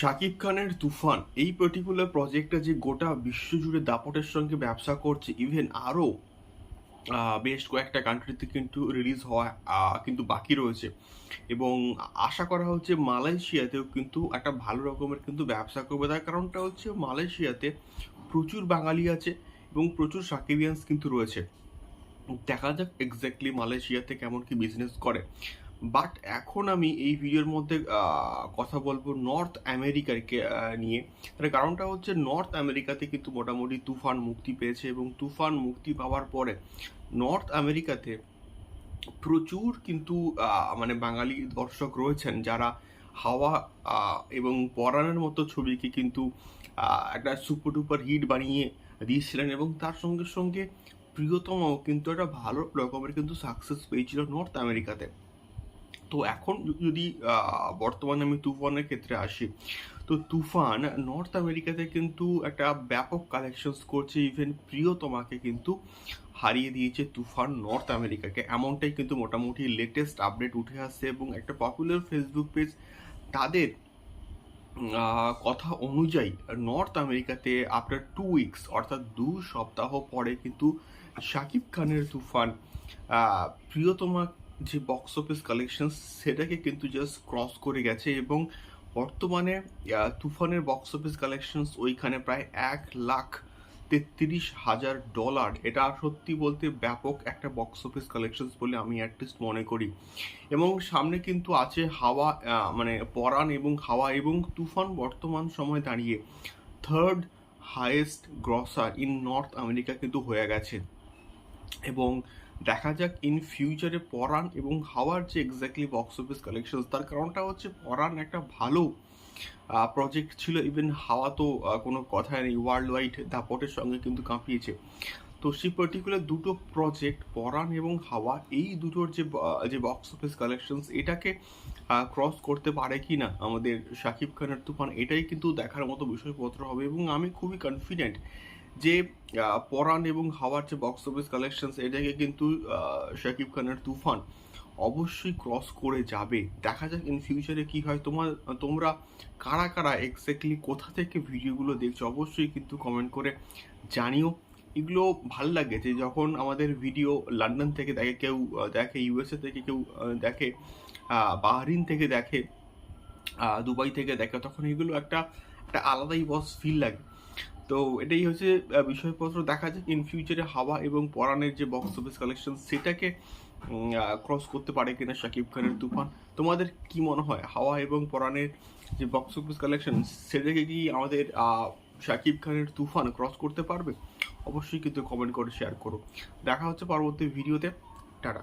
শাকিব খানের তুফান, এই পার্টিকুলার প্রজেক্টটা যে গোটা বিশ্বজুড়ে দাপটের সঙ্গে ব্যবসা করছে ইভেন আরও বেশ কয়েকটা কান্ট্রিতে কিন্তু রিলিজ হওয়া কিন্তু বাকি রয়েছে। এবং আশা করা হচ্ছে মালয়েশিয়াতেও কিন্তু একটা ভালো রকমের কিন্তু ব্যবসা করবে। তার কারণটা হচ্ছে মালয়েশিয়াতে প্রচুর বাঙালি আছে এবং প্রচুর সাকিবিয়ান্স কিন্তু রয়েছে। দেখা যাক এক্স্যাক্টলি মালয়েশিয়াতে কেমন কি বিজনেস করে। বাট এখন আমি এই ভিডিওর মধ্যে কথা বলব নর্থ আমেরিকারকে নিয়ে। তার কারণটা হচ্ছে নর্থ আমেরিকাতে কিন্তু মোটামুটি তুফান মুক্তি পেয়েছে এবং তুফান মুক্তি পাওয়ার পরে নর্থ আমেরিকাতে প্রচুর কিন্তু মানে বাঙালি দর্শক রয়েছেন যারা হাওয়া এবং পরাণের মতো ছবিকে কিন্তু একটা সুপার ডুপার হিট বানিয়ে দিয়েছিলেন এবং তার সঙ্গে সঙ্গে প্রিয়তমাও কিন্তু একটা ভালো রকমের কিন্তু সাকসেস পেয়েছিল নর্থ আমেরিকাতে তো এখন যদি বর্তমানে আমি তুফানের ক্ষেত্রে আসি, তো তুফান নর্থ আমেরিকাতে কিন্তু একটা ব্যাপক কালেকশনস করছে ইভেন প্রিয়তমাকে কিন্তু হারিয়ে দিয়েছে তুফান নর্থ আমেরিকাকে। এমনটাই কিন্তু মোটামুটি লেটেস্ট আপডেট উঠে আসছে এবং একটা পপুলার ফেসবুক পেজ তাদের কথা অনুযায়ী নর্থ আমেরিকাতে আফটার টু উইকস অর্থাৎ দু সপ্তাহ পরে কিন্তু শাকিব খানের তুফান প্রিয়তমা যে বক্স অফিস কালেকশন সেটাকে কিন্তু জাস্ট ক্রস করে গেছে এবং বর্তমানে তুফানের বক্স অফিস কালেকশনস ওইখানে প্রায় এক লাখ তেত্রিশ হাজার ডলার এটা সত্যি বলতে ব্যাপক একটা বক্স অফিস কালেকশনস বলে আমি অ্যাটলিস্ট মনে করি। এবং সামনে কিন্তু আছে হাওয়া মানে পরাণ এবং হাওয়া এবং তুফান বর্তমান সময় দাঁড়িয়ে third highest grosser in North America কিন্তু হয়ে গেছে। এবং দেখা যাক ইন ফিউচারে পরাণ এবং হাওয়ার যে এক্স্যাক্টলি বক্স অফিস কালেকশন তার কারণটা হচ্ছে পরাণ একটা ভালো প্রজেক্ট ছিল। ইভেন হাওয়া তো কোনো কথাই নেই। ওয়ার্ল্ড ওয়াইড দাপটের সঙ্গে কিন্তু কাঁপিয়েছে। তো সেই পার্টিকুলার দুটো প্রজেক্ট পরাণ এবং হাওয়া, এই দুটোর যে যে বক্স অফিস কালেকশনস এটাকে ক্রস করতে পারে কি না আমাদের শাকিব খানের তুফান, এটাই কিন্তু দেখার মতো বিষয়পত্র হবে। এবং আমি খুবই কনফিডেন্ট যে পরাণ এবং হাওয়ার যে বক্স অফিস কালেকশনস এটাকে কিন্তু শাকিব খানের তুফান অবশ্যই ক্রস করে যাবে। দেখা যাক ইন ফিউচারে কি হয়। তোমার, তোমরা কারা কারা এক্স্যাক্টলি কোথা থেকে ভিডিওগুলো দেখছ, অবশ্যই কিন্তু কমেন্ট করে জানিও। এগুলো ভালো লাগে যে, যখন আমাদের ভিডিও লন্ডন থেকে দেখে কেউ দেখে ইউএসএ থেকে কেউ দেখে বাহরিন থেকে দেখে দুবাই থেকে দেখে, তখন এগুলো একটা একটা আলাদাই বস ফিল লাগে। তো এটাই হচ্ছে বিষয়পত্র দেখা যাক ইন ফিউচারে হাওয়া এবং পরাণের যে বক্স অফিস কালেকশন সেটাকে ক্রস করতে পারে কিনা শাকিব খানের তুফান। তোমাদের কি মনে হয়? হাওয়া এবং পরাণের যে বক্স অফিস কালেকশন সেটাকে কি আমাদের শাকিব খানের তুফান ক্রস করতে পারবে? অবশ্যই কিন্তু কমেন্ট করে শেয়ার করো। দেখা হচ্ছে পরবর্তী ভিডিওতে টাটা।